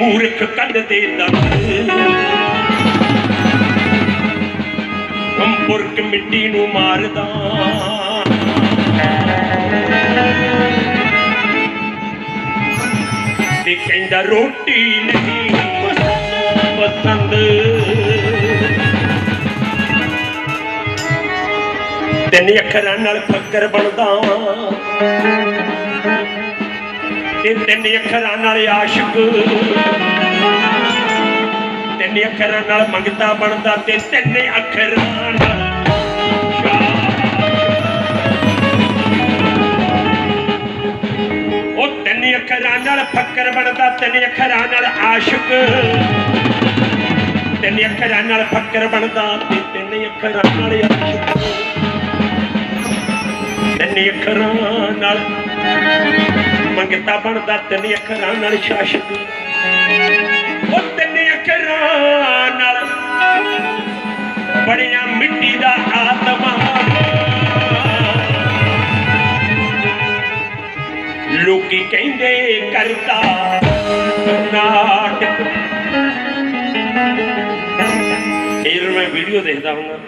ਮੂਰਖ ਕੱਢ ਦੰਦ ਕੰਪੁਰਕ ਮਿੱਟੀ ਨੂੰ ਮਾਰਦਾ। ਤੇ ਕਹਿੰਦਾ, ਰੋਟੀ ਨਹੀਂ, ਪਸੰਦ। ਤਿੰਨ ਅੱਖਰਾਂ ਨਾਲ ਫੱਕਰ ਬਣਦਾ ਤੇ ਤਿੰਨ ਅੱਖਰਾਂ ਨਾਲ ਆਸ਼ਿਕ ਤਿੰਨ ਅੱਖਰਾਂ ਨਾਲ ਮੰਗਤਾ ਬਣਦਾ ਤੇ ਤਿੰਨ ਅੱਖਰਾਂ ਨਾਲ ਉਹ ਤਿੰਨ ਅੱਖਰਾਂ ਨਾਲ ਫੱਕਰ ਬਣਦਾ, ਤਿੰਨ ਅੱਖਰਾਂ ਨਾਲ ਆਸ਼ਿਕ। ਤਿੰਨ ਅੱਖਰਾਂ ਨਾਲ ਫੱਕਰ ਬਣਦਾ ਤੇ ਤਿੰਨ ਅੱਖਰਾਂ ਨਾਲ ਆਸ਼ਿਕ। ਤਿੰਨ ਅੱਖਰਾਂ ਨਾਲ ਮੰਗਤਾ ਬਣਦਾ, ਤਿੰਨ ਅੱਖਰਾਂ ਨਾਲ ਸ਼ਾਸਕ। ਉਹ ਤਿੰਨ ਅੱਖਰਾਂ ਨਾਲ। ਬਣਿਆ ਮਿੱਟੀ ਦਾ ਆਤਮਾ। ਲੋਕੀ ਕਹਿੰਦੇ ਕਰਤਾ ਨਾਟਕ। ਇਹ ਮੈਂ ਵੀਡੀਓ ਦੇਖਦਾ ਹੁੰਦਾ